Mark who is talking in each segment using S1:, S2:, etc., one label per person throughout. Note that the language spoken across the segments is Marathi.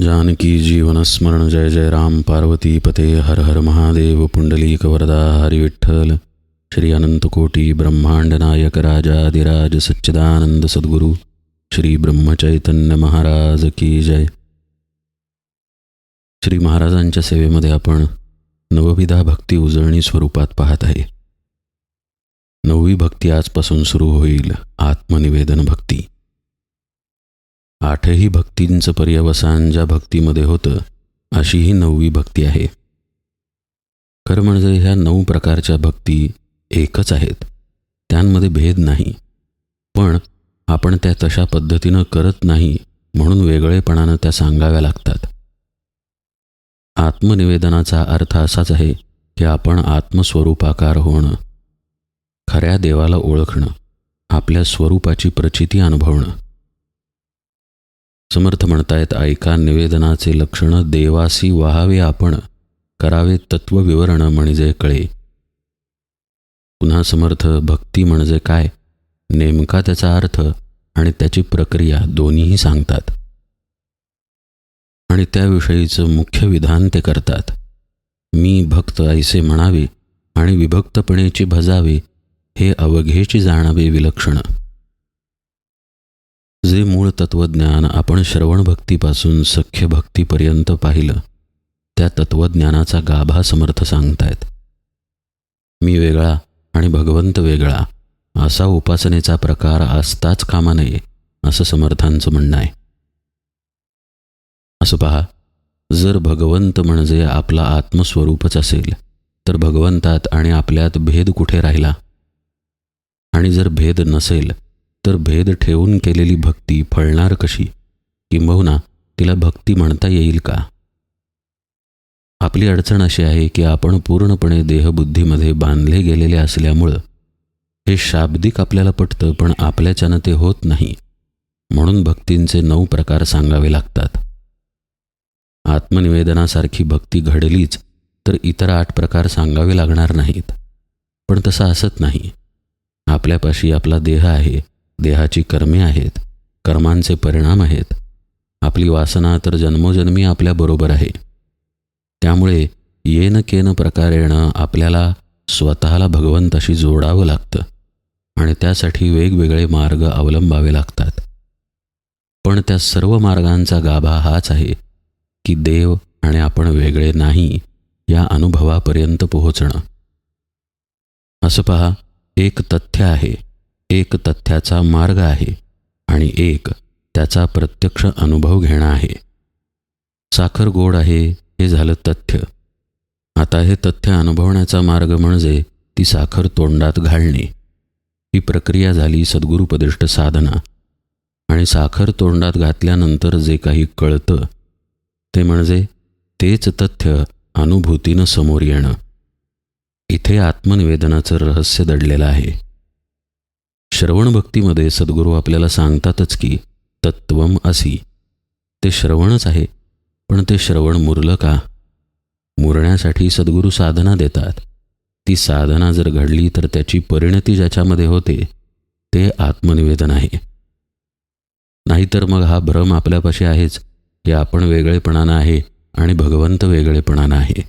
S1: जानकी जीवनस्मरण जय जय राम पार्वती पते हर हर महादेव पुंडलीक वरदा हरी विठ्ठल। श्री अनंतकोटी ब्रह्मांड नायक राजाधिराज सच्चिदानंद सद्गुरू श्री ब्रह्मचैतन्य महाराज की जय। श्री महाराजांच्या सेवेमध्ये आपण नवविधा भक्ती उजळणी स्वरूपात पाहत आहे. नववी भक्ती आजपासून सुरू होईल आत्मनिवेदन भक्ती. आठही भक्तींचं पर्यवसान ज्या भक्तीमध्ये होतं अशी ही नववी भक्ती आहे. खरं म्हणजे ह्या नऊ प्रकारच्या भक्ती एकच आहेत. त्यांमध्ये भेद नाही. पण आपण त्या तशा पद्धतीनं करत नाही म्हणून वेगळेपणानं त्या सांगाव्या लागतात. आत्मनिवेदनाचा अर्थ असाच आहे की आपण आत्मस्वरूपाकार होणं खऱ्या देवाला ओळखणं आपल्या स्वरूपाची प्रचिती अनुभवणं. समर्थ म्हणतायत ऐका निवेदनाचे लक्षण देवासी व्हावे आपण. करावे तत्वविवरण म्हणजे कळे. पुन्हा समर्थ भक्ती म्हणजे काय? नेमका त्याचा अर्थ आणि त्याची प्रक्रिया दोन्हीही सांगतात. आणि त्याविषयीचं मुख्य विधान ते करतात. मी भक्त ऐसे म्हणावे आणि विभक्तपणेची भजावे हे अवघेची जाणावे विलक्षण. जे मूळ तत्वज्ञान आपण श्रवणभक्तीपासून सख्य भक्तीपर्यंत पाहिलं त्या तत्वज्ञानाचा गाभा समर्थ सांगतायत. मी वेगळा आणि भगवंत वेगळा असा उपासनेचा प्रकार असताच कामा नये असं समर्थांचं म्हणणं आहे. असं पहा जर भगवंत म्हणजे आपला आत्मस्वरूपच असेल तर भगवंतात आणि आपल्यात भेद कुठे राहिला? आणि जर भेद नसेल तर भेद ठेवून केलेली भक्ती फळणार कशी? किंबहुना तिला भक्ती म्हणता येईल का? आपली अडचण अशी आहे की आपण पूर्णपणे देहबुद्धीमध्ये बांधले गेलेले असल्यामुळं हे शाब्दिक आपल्याला पटतं पण आपल्याच्यानं ते होत नाही. म्हणून भक्तींचे नऊ प्रकार सांगावे लागतात. आत्मनिवेदनासारखी भक्ती घडलीच तर इतर आठ प्रकार सांगावे लागणार नाहीत. पण तसं असत नाही. आपल्यापाशी आपला देह आहे. देहाची कर्मे आहेत कर्मांचे परिणाम आहेत. आपली वासना तर जन्मोजन्मी आपल्याबरोबर आहे. त्यामुळे येन केन प्रकारेणं आपल्याला स्वतःला भगवंताशी जोडावं लागतं आणि त्यासाठी वेगवेगळे मार्ग अवलंबावे लागतात. पण त्या सर्व मार्गांचा गाभा हाच आहे की देव आणि आपण वेगळे नाही या अनुभवापर्यंत पोहोचणं. असं पहा एक तथ्य आहे. एक तथ्याचा मार्ग आहे आणि एक त्याचा प्रत्यक्ष अनुभव घेणं आहे. साखर गोड आहे हे झालं तथ्य. आता हे तथ्य अनुभवण्याचा मार्ग म्हणजे ती साखर तोंडात घालणे. ही प्रक्रिया झाली सद्गुरुपदिष्ट साधना. आणि साखर तोंडात घातल्यानंतर जे काही कळतं ते म्हणजे तेच तथ्य अनुभूतीनं समोर येणं. इथे आत्मनिवेदनाचं रहस्य दडलेलं आहे. श्रवणभक्तीमध्ये सद्गुरू आपल्याला सांगतातच की तत्वम असी. ते श्रवणच आहे पण ते श्रवण मुरलं का? मुरण्यासाठी सद्गुरू साधना देतात. ती साधना जर घडली तर त्याची परिणती ज्याच्यामध्ये होते ते आत्मनिवेदन आहे. नाहीतर मग हा भ्रम आपल्यापाशी आहेच की आपण वेगळेपणानं आहे आणि भगवंत वेगळेपणानं आहे.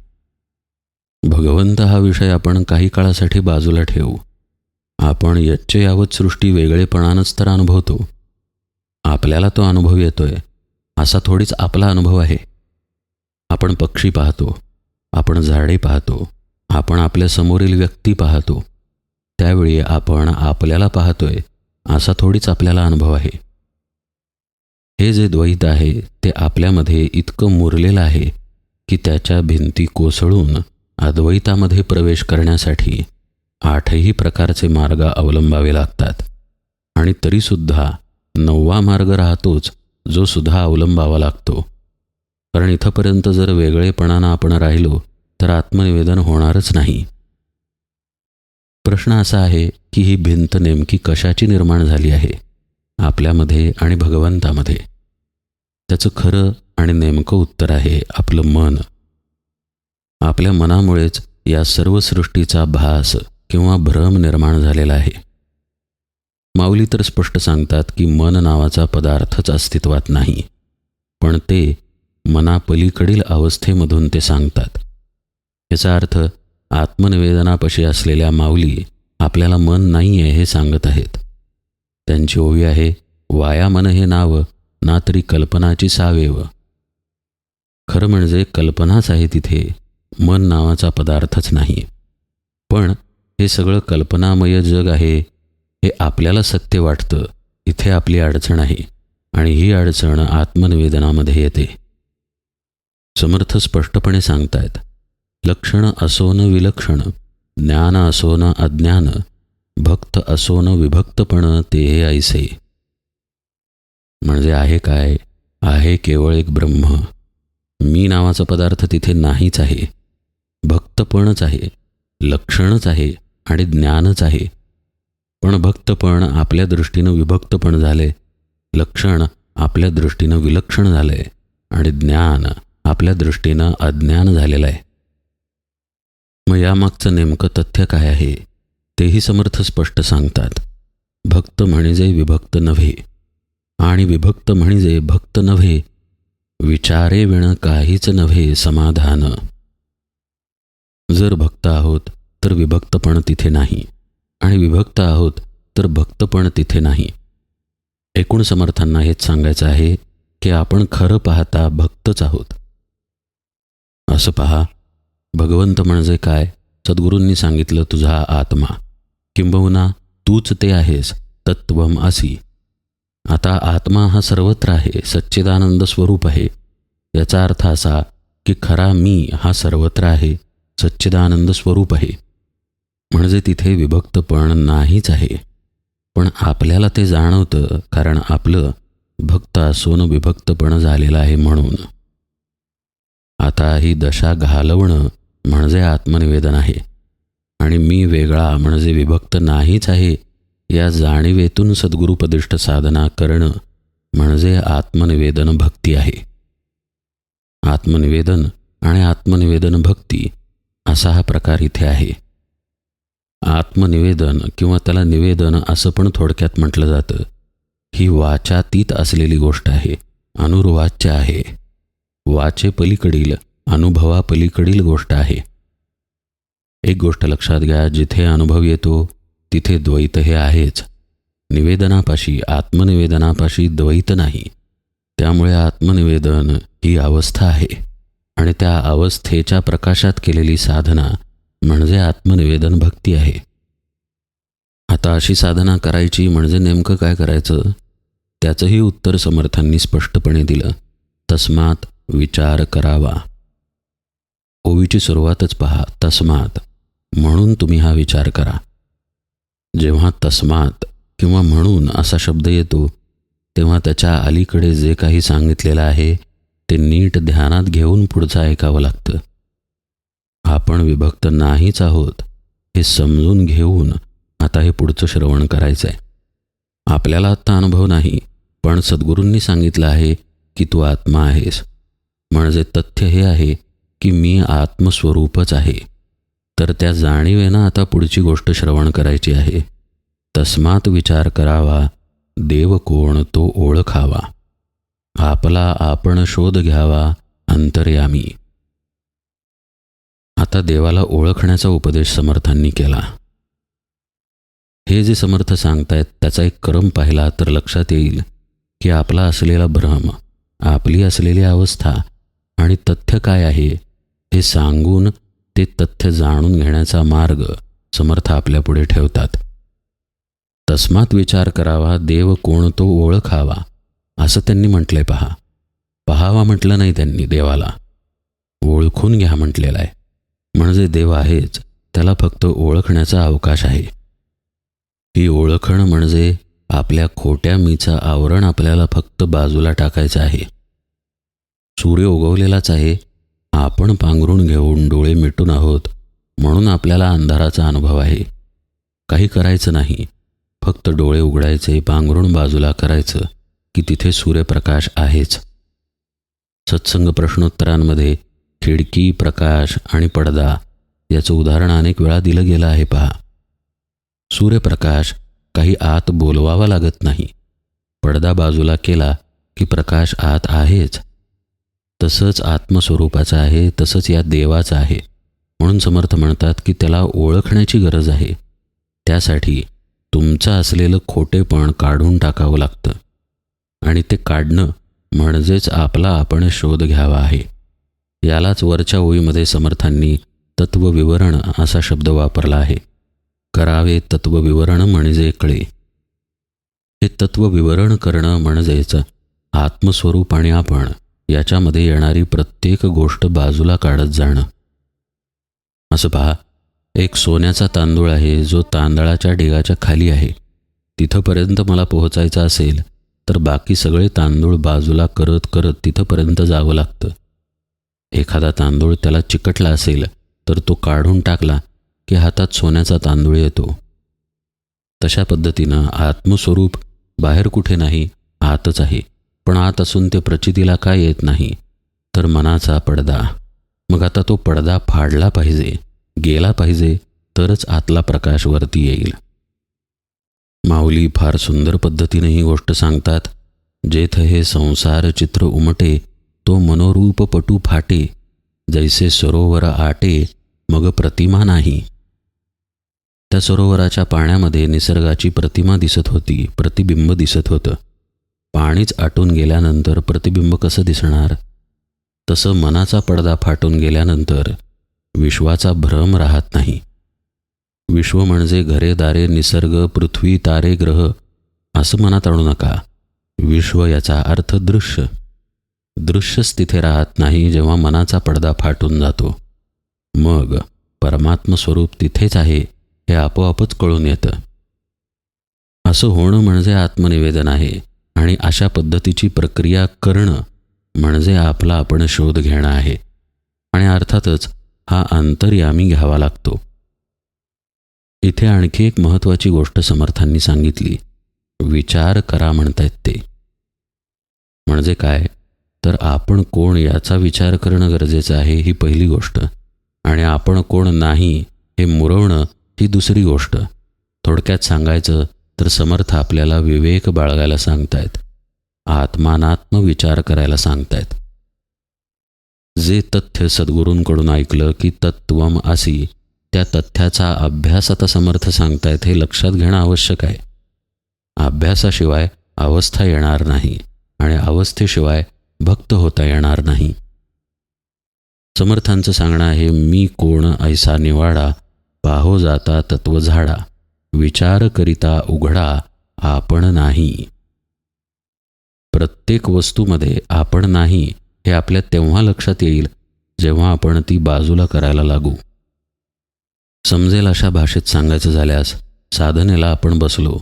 S1: भगवंत हा विषय आपण काही काळासाठी बाजूला ठेवू. आपण यच्चे यावत सृष्टी वेगळेपणानंच तर अनुभवतो. आपल्याला तो अनुभव येतोय. असा थोडीच आपला अनुभव आहे. आपण पक्षी पाहतो. आपण झाडे पाहतो. आपण आपल्या समोरील व्यक्ती पाहतो. त्यावेळी आपण आपल्याला पाहतोय असा थोडीच आपल्याला अनुभव आहे. हे जे द्वैत आहे ते आपल्यामध्ये इतकं मुरलेलं आहे की त्याच्या भिंती कोसळून अद्वैतामध्ये प्रवेश करण्यासाठी आठही प्रकारचे मार्ग अवलंबावे लागतात. आणि तरीसुद्धा नववा मार्ग राहतोच जो सुद्धा अवलंबावा लागतो. कारण इथंपर्यंत जर वेगळेपणानं आपण राहिलो तर आत्मनिवेदन होणारच नाही. प्रश्न असा आहे की ही भिंत नेमकी कशाची निर्माण झाली आहे? आपल्यामध्ये आणि भगवंतामध्ये. त्याचं खरं आणि नेमकं उत्तर आहे आपलं मन. आपल्या मनामुळेच या सर्व सृष्टीचा भास किंवा भ्रम निर्माण झालेला आहे. माऊली तर स्पष्ट सांगतात की मन नावाचा पदार्थच अस्तित्वात नाही पण ते मनापलीकडील अवस्थेमधून ते सांगतात. याचा अर्थ आत्मनिवेदनापाशी असलेल्या माऊली आपल्याला मन नाही आहे हे सांगत आहेत. त्यांची ओवी आहे वाया मन हे नाव ना तरी कल्पनाची सावेव. खरं म्हणजे कल्पनाच आहे तिथे मन नावाचा पदार्थच नाही. पण हे सगळं कल्पनामय जग आहे. हे आपल्याला सत्य वाटतं. इथे आपली अडचण आहे. आणि ही अडचण आत्मनिवेदनामध्ये येते. समर्थ स्पष्टपणे सांगतायत लक्षण असोन विलक्षण ज्ञान असोन अज्ञान भक्त असोन विभक्तपण ते हे ऐसे. म्हणजे आहे काय? आहे केवळ एक ब्रह्म. मी नावाचा पदार्थ तिथे नाहीच आहे. भक्तपणच आहे. लक्षणच आहे. आणि ज्ञानच आहे. पण भक्तपण आपल्या दृष्टीनं विभक्तपण झाले. लक्षण आपल्या दृष्टीनं विलक्षण झालंय आणि ज्ञान आपल्या दृष्टीनं अज्ञान झालेलं आहे. मग यामागचं नेमकं तथ्य काय आहे? तेही समर्थ स्पष्ट सांगतात. भक्त म्हणजे विभक्त नव्हे. आणि विभक्त म्हणजे भक्त नव्हे. विचारे विण काहीच नव्हे समाधान. जर भक्त आहोत तर विभक्तपण तिथे नाही. आणि विभक्त आहोत तर भक्तपण तिथे नाही. एकूण समर्थांना हेच सांगायचं आहे की आपण खरं पाहता भक्तच आहोत. असं पहा भगवंत म्हणजे काय? सद्गुरूंनी सांगितलं तुझा आत्मा. किंबहुना तूच ते आहेस तत्वम असी. आता आत्मा हा सर्वत्र आहे सच्चिदानंद स्वरूप आहे. याचा अर्थ असा की खरा मी हा सर्वत्र आहे सच्चिदानंद स्वरूप आहे. म्हणजे तिथे विभक्तपण नाहीच आहे. पण आपल्याला ते जाणवतं कारण आपलं भक्त असून विभक्तपण झालेलं आहे म्हणून. आता ही दशा घालवणं म्हणजे आत्मनिवेदन आहे. आणि मी वेगळा म्हणजे विभक्त नाहीच आहे या जाणीवेतून सद्गुरुपदिष्ट साधना करणं म्हणजे आत्मनिवेदन भक्ती आहे. आत्मनिवेदन आणि आत्मनिवेदन भक्ती असा हा प्रकार इथे आहे. आत्मनिवेदन किंवा त्याला निवेदन असं पण थोडक्यात म्हटलं जातं. ही वाचातीत असलेली गोष्ट आहे. अनुर्वाच्य आहे. वाचे पलीकडील अनुभवापलीकडील गोष्ट आहे. एक गोष्ट लक्षात घ्या जिथे अनुभव येतो तिथे द्वैत हे आहेच. निवेदनापाशी आत्मनिवेदनापाशी द्वैत नाही. त्यामुळे आत्मनिवेदन ही अवस्था आहे. आणि त्या अवस्थेच्या प्रकाशात केलेली साधना म्हणजे आत्मनिवेदन भक्ती आहे. आता अशी साधना करायची म्हणजे नेमकं काय करायचं? त्याचंही उत्तर समर्थांनी स्पष्टपणे दिलं. तस्मात विचार करावा. ओवीची सुरुवातच पहा. तस्मात. म्हणून तुम्ही हा विचार करा. जेव्हा तस्मात किंवा म्हणून असा शब्द येतो तेव्हा त्याच्या अलीकडे जे काही सांगितलेलं आहे ते नीट ध्यानात घेऊन पुढचं ऐकावं लागतं. आपण विभक्त नाहीच आहोत हे समजून घेऊन आता हे पुढचं श्रवण करायचं आहे आपल्याला आत्ता अनुभव नाही पण सद्गुरूंनी सांगितलं आहे की तू आत्मा आहेस. म्हणजे तथ्य हे आहे की मी आत्मस्वरूपच आहे. तर त्या जाणीवेनं आता पुढची गोष्ट श्रवण करायची आहे. तस्मात विचार करावा देव कोण तो ओळखावा. आपला आपण शोध घ्यावा अंतर्यामी. आता देवाला ओळखण्याचा उपदेश समर्थांनी केला. हे जे समर्थ सांगतायत त्याचा एक क्रम पाहिला तर लक्षात येईल की आपला असलेला भ्रम आपली असलेली अवस्था आणि तथ्य काय आहे हे सांगून ते तथ्य जाणून घेण्याचा मार्ग समर्थ आपल्यापुढे ठेवतात. तस्मात विचार करावा देव कोण तो ओळखावा असं त्यांनी म्हटलंय पहा. पहावा म्हटलं नाही त्यांनी देवाला. ओळखून घ्या म्हटलेलं आहे. म्हणजे देव आहेच त्याला फक्त ओळखण्याचा अवकाश आहे. ही ओळखणं म्हणजे आपल्या खोट्या मीचं आवरण आपल्याला फक्त बाजूला टाकायचं आहे. सूर्य उगवलेलाच आहे आपण पांघरून घेऊन डोळे मिटून आहोत म्हणून आपल्याला अंधाराचा अनुभव आहे. काही करायचं नाही फक्त डोळे उघडायचे पांघरून बाजूला करायचं की तिथे सूर्यप्रकाश आहेच. सत्संग प्रश्नोत्तरांमध्ये खिडकी प्रकाश आणि पडदा याचं उदाहरण अनेक वेळा दिलं गेलं आहे पहा. सूर्यप्रकाश काही आत बोलवावा लागत नाही. पडदा बाजूला केला की प्रकाश आत आहेच. तसंच आत्मस्वरूपाचं आहे तसंच या देवाचं आहे. म्हणून समर्थ म्हणतात की त्याला ओळखण्याची गरज आहे. त्यासाठी तुमचं असलेलं खोटेपण काढून टाकावं लागतं. आणि ते काढणं म्हणजेच आपला आपण शोध घ्यावा आहे. यालाच वरच्या ओळीमध्ये समर्थांनी तत्वविवरण असा शब्द वापरला आहे. करावे तत्वविवरण म्हणजे कळे. हे तत्वविवरण करणं म्हणजेच आत्मस्वरूप आणि आपण याच्यामध्ये येणारी प्रत्येक गोष्ट बाजूला काढत जाणं. असं पहा एक सोन्याचा तांदूळ आहे जो तांदळाच्या ढिगाच्या खाली आहे. तिथंपर्यंत मला पोहोचायचं असेल तर बाकी सगळे तांदूळ बाजूला करत करत तिथंपर्यंत जावं लागतं. एखादा तांदूळ त्याला चिकटला असेल तर तो काढून टाकला की हातात सोन्याचा तांदूळ येतो. तशा पद्धतीनं आत्मस्वरूप बाहेर कुठे नाही आतच आहे. पण आत असून ते प्रचितीला काय येत नाही तर मनाचा पडदा. मग आता तो पडदा फाडला पाहिजे गेला पाहिजे तरच आतला प्रकाश वरती येईल. माऊली फार सुंदर पद्धतीने ही गोष्ट सांगतात जेथ हे संसार चित्र उमटे तो मनोरूप पटू फाटे जैसे सरोवर आटे मग प्रतिमा नाही. त्या सरोवराच्या पाण्यामध्ये निसर्गाची प्रतिमा दिसत होती प्रतिबिंब दिसत होतं. पाणीच आटून गेल्यानंतर प्रतिबिंब कसं दिसणार? तसं मनाचा पडदा फाटून गेल्यानंतर विश्वाचा भ्रम राहत नाही. विश्व म्हणजे घरे दारे निसर्ग पृथ्वी तारे ग्रह असं मनात आणू नका. विश्व याचा अर्थ दृश्य दृश्यच तिथे राहत नाही जेव्हा मनाचा पडदा फाटून जातो. मग परमात्म स्वरूप तिथेच आहे हे आपोआपच कळून येतं. असं होणं म्हणजे आत्मनिवेदन आहे आणि अशा पद्धतीची प्रक्रिया करणं म्हणजे आपला आपण शोध घेणं आहे. आणि अर्थातच हा अंतर्यामी घ्यावा लागतो. इथे आणखी एक महत्त्वाची गोष्ट समर्थांनी सांगितली. विचार करा म्हणतायत ते. म्हणजे काय? तर आपण कोण याचा विचार करणं गरजेचं आहे ही पहिली गोष्ट. आणि आपण कोण नाही हे मुरवणं ही दुसरी गोष्ट. थोडक्यात सांगायचं तर समर्थ आपल्याला विवेक बाळगायला सांगतायत. आत्मानात्म विचार करायला सांगतायत. जे तथ्य सद्गुरूंकडून ऐकलं की तत्वम असी त्या तथ्याचा अभ्यास आता समर्थ सांगतायत हे लक्षात घेणं आवश्यक आहे. अभ्यासाशिवाय अवस्था येणार नाही आणि अवस्थेशिवाय भक्त होता येणार नाही. समर्थांचं सांगणं आहे मी कोण ऐसा निवाडा पाहो जाता तत्व झाडा विचार करिता उघडा आपण नाही. प्रत्येक वस्तूमध्ये आपण नाही हे आपल्या तेव्हा लक्षात येईल जेव्हा आपण ती बाजूला करायला लागू. समजेल अशा भाषेत सांगायचं झाल्यास साधनेला आपण बसलो.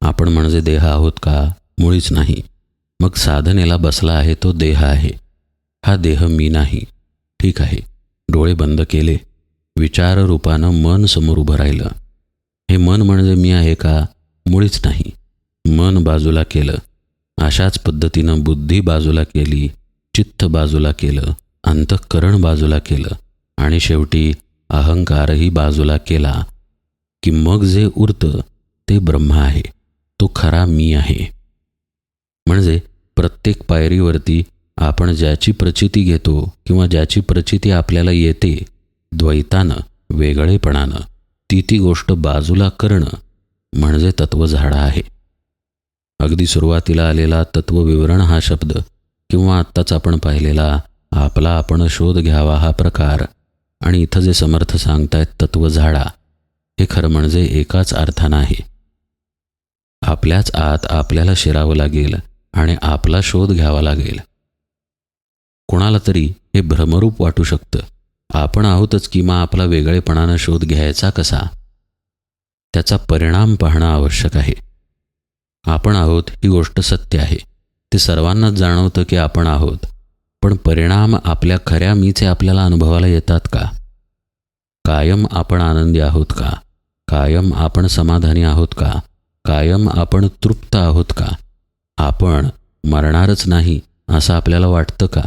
S1: आपण म्हणजे देह आहोत का? मुळीच नाही. मग साधनेला बसला आहे तो देह आहे. हा देह मी नाही. ठीक आहे. डोळे बंद केले. विचार रूपानं मन समोर उभं राहिलं. हे मन म्हणजे मी आहे का? मुळीच नाही. मन बाजूला केलं. अशाच पद्धतीनं बुद्धी बाजूला केली चित्त बाजूला केलं अंतःकरण बाजूला केलं आणि शेवटी अहंकारही बाजूला केला की मग जे उरतं ते ब्रह्म आहे. तो खरा मी आहे. म्हणजे प्रत्येक पायरीवरती आपण ज्याची प्रचिती घेतो किंवा ज्याची प्रचिती आपल्याला येते द्वैतानं वेगळेपणानं ती ती गोष्ट बाजूला करणं म्हणजे तत्वझाडा आहे. अगदी सुरुवातीला आलेला तत्वविवरण हा शब्द किंवा आत्ताच आपण पाहिलेला आपला आपण शोध घ्यावा हा प्रकार आणि इथं जे समर्थ सांगतायत तत्व झाडा हे खरं म्हणजे एकाच अर्थानं आहे. आपल्याच आत आपल्याला शिरावं लागेल आणि आपला शोध घ्यावा लागेल. कोणाला तरी हे भ्रमरूप वाटू शकतं. आपण आहोतच किंवा आपला वेगळेपणानं शोध घ्यायचा कसा? त्याचा परिणाम पाहणं आवश्यक आहे. आपण आहोत ही गोष्ट सत्य आहे. ते सर्वांनाच जाणवतं की आपण आहोत. पण परिणाम आपल्या खऱ्या मीचे आपल्याला अनुभवाला येतात का? कायम आपण आनंदी आहोत का? कायम आपण समाधानी आहोत का? कायम आपण तृप्त आहोत का? आपण मरणारच नाही असं आपल्याला वाटतं का?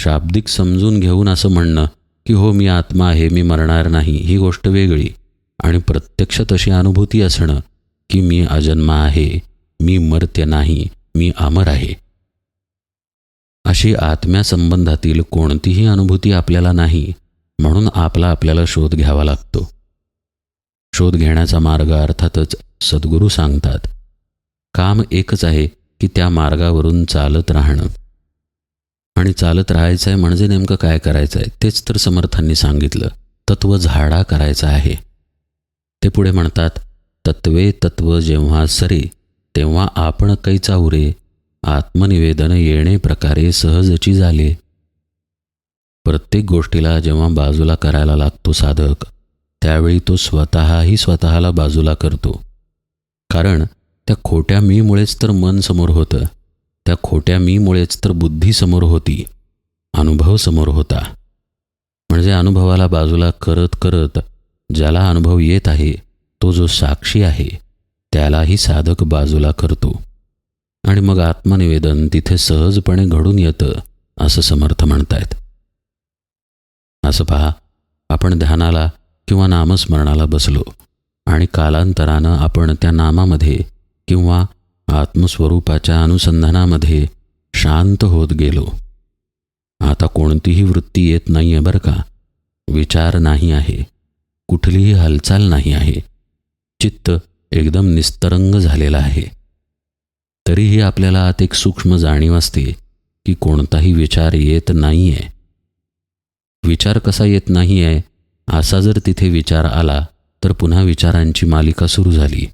S1: शाब्दिक समजून घेऊन असं म्हणणं की हो मी आत्मा आहे मी मरणार नाही ही गोष्ट वेगळी. आणि प्रत्यक्ष तशी अनुभूती असणं की मी अजन्मा आहे मी मर्त्य नाही मी अमर आहे. अशी आत्म्यासंबंधातील कोणतीही अनुभूती आपल्याला नाही म्हणून आपला आपल्याला शोध घ्यावा लागतो. शोध घेण्याचा मार्ग अर्थातच सद्गुरू सांगतात काम एकच आहे की त्या मार्गावरून चालत राहणं. आणि चालत राहायचं आहे म्हणजे नेमकं काय करायचं आहे तेच तर समर्थांनी सांगितलं. तत्व झाडा करायचं आहे. ते पुढे म्हणतात तत्वे तत्व जेव्हा सरे तेव्हा आपण कैचा उरे. आत्मनिवेदन येणे प्रकारे सहजची झाले. प्रत्येक गोष्टीला जेव्हा बाजूला करायला लागतो साधक त्यावेळी तो स्वतःही स्वतःला बाजूला करतो. कारण त्या खोट्या मीमुळेच तर मन समोर होतं. त्या खोट्या मीमुळेच तर बुद्धी समोर होती. अनुभव समोर होता. म्हणजे अनुभवाला बाजूला करत करत ज्याला अनुभव येत आहे तो जो साक्षी आहे त्यालाही साधक बाजूला करतो. आणि मग आत्मनिवेदन तिथे सहजपणे घडून येतं असं समर्थ म्हणतायत. असं पहा आपण ध्यानाला किंवा नामस्मरणाला बसलो आणि कालांतरानं आपण त्या नामामध्ये किंवा आत्मस्वरूपाच्या अनुसंधानामध्ये शांत होत गेलो. आता कोणतीही वृत्ती येत नाही आहे बरं का. विचार नाही आहे. कुठलीही हालचाल नाही आहे. चित्त एकदम निस्तरंग झालेलं आहे. तरीही आपल्याला आत एक सूक्ष्म जाणीव असते की कोणताही विचार येत नाही आहे विचार कसा येत नाही आहे असा जर तिथे विचार आला तर पुन्हा विचारांची मालिका सुरू झाली.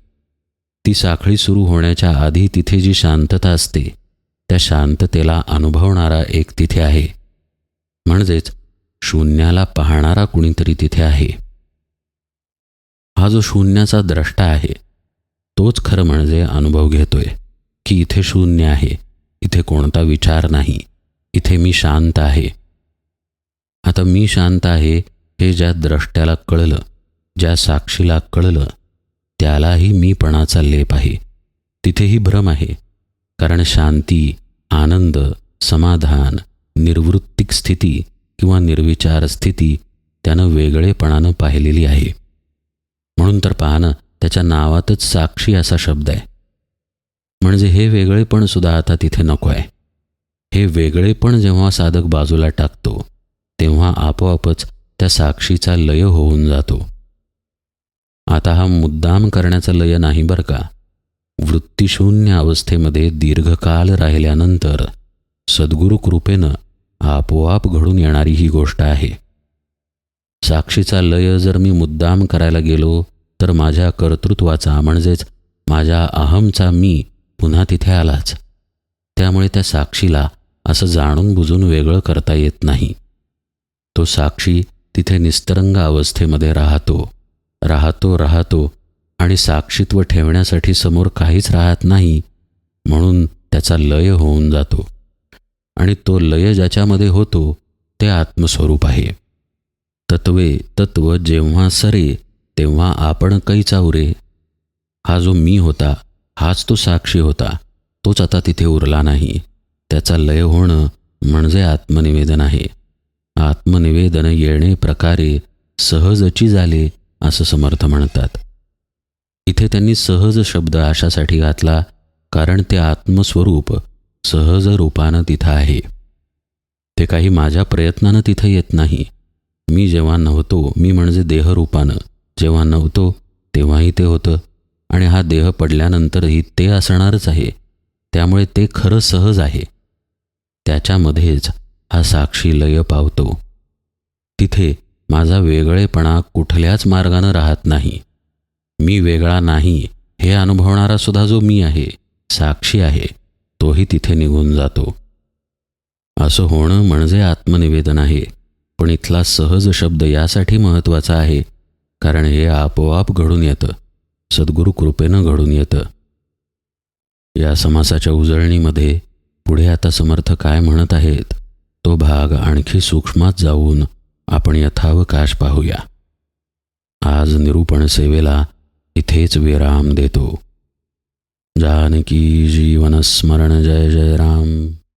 S1: ती साखळी सुरू होण्याच्या आधी तिथे जी शांतता असते त्या शांततेला अनुभवणारा एक तिथे आहे. म्हणजेच शून्याला पाहणारा कुणीतरी तिथे आहे. हा जो शून्याचा द्रष्टा आहे तोच खरं म्हणजे अनुभव घेतोय की इथे शून्य आहे इथे कोणता विचार नाही इथे मी शांत आहे. आता मी शांत आहे हे ज्या द्रष्ट्याला कळलं ज्या साक्षीला कळलं त्यालाही मीपणाचा लेप आहे. तिथेही भ्रम आहे. कारण शांती आनंद समाधान निर्वृत्तिक स्थिती किंवा निर्विचार स्थिती त्यानं वेगळेपणानं पाहिलेली आहे. म्हणून तर पाहणं त्याच्या नावातच साक्षी असा शब्द आहे. म्हणजे हे वेगळेपण सुद्धा आता तिथे नको आहे. हे वेगळेपण जेव्हा साधक बाजूला टाकतो तेव्हा आपोआपच त्या साक्षीचा लय होऊन जातो. आता हा मुद्दाम करण्याचा लय नाही बरं का. वृत्तीशून्य अवस्थेमध्ये दीर्घकाल राहिल्यानंतर सद्गुरु कृपेनं आपोआप घडून येणारी ही गोष्ट आहे. साक्षीचा लय जर मी मुद्दाम करायला गेलो तर माझ्या कर्तृत्वाचा म्हणजेच माझ्या अहमचा मी पुन्हा तिथे आलाच. त्यामुळे त्या साक्षीला असं जाणून बुजून वेगळं करता येत नाही. तो साक्षी तिथे निस्तरंग अवस्थेमध्ये राहतो. राहतो राहतो आणि साक्षीत्व ठेवण्यासाठी समोर काहीच राहत नाही म्हणून त्याचा लय होऊन जातो. आणि तो लय ज्याच्यामध्ये होतो ते आत्मस्वरूप आहे. तत्वे तत्व जेव्हा सरे तेव्हा आपण काही उरे हा जो मी होता हाच तो साक्षी होता तोच आता तिथे उरला नाही. त्याचा लय होणं म्हणजे आत्मनिवेदन आहे. आत्मनिवेदन येणे प्रकारे सहजची झाले असं समर्थ म्हणतात. इथे त्यांनी सहज शब्द अशासाठी घातला कारण ते आत्मस्वरूप सहज रूपानं तिथं आहे. ते काही माझ्या प्रयत्नानं तिथं येत नाही. मी जेव्हा नव्हतो मी म्हणजे देहरूपानं. जेव्हा नव्हतो तेव्हाही ते होतं. आणि हा देह पडल्यानंतरही ते असणारच आहे. त्यामुळे ते खरं सहज आहे. त्याच्यामध्येच हा साक्षी लय पावतो. तिथे माझा वेगळेपणा कुठल्याच मार्गानं राहत नाही. मी वेगळा नाही हे अनुभवणारा सुद्धा जो मी आहे साक्षी आहे तोही तिथे निघून जातो. असं होणं म्हणजे आत्मनिवेदन आहे पण इथला सहज शब्द यासाठी महत्त्वाचा आहे कारण हे आपोआप घडून येतं सद्गुरू कृपेनं घडून येतं. या समासाच्या उजळणीमध्ये पुढे आता समर्थ काय म्हणत आहेत तो भाग आणखी सूक्ष्मात जाऊन आपण यथावकाश पाहूया. आज निरूपण सेवेला इथेच विराम देतो. जानकी जीवनस्मरण जय जय राम.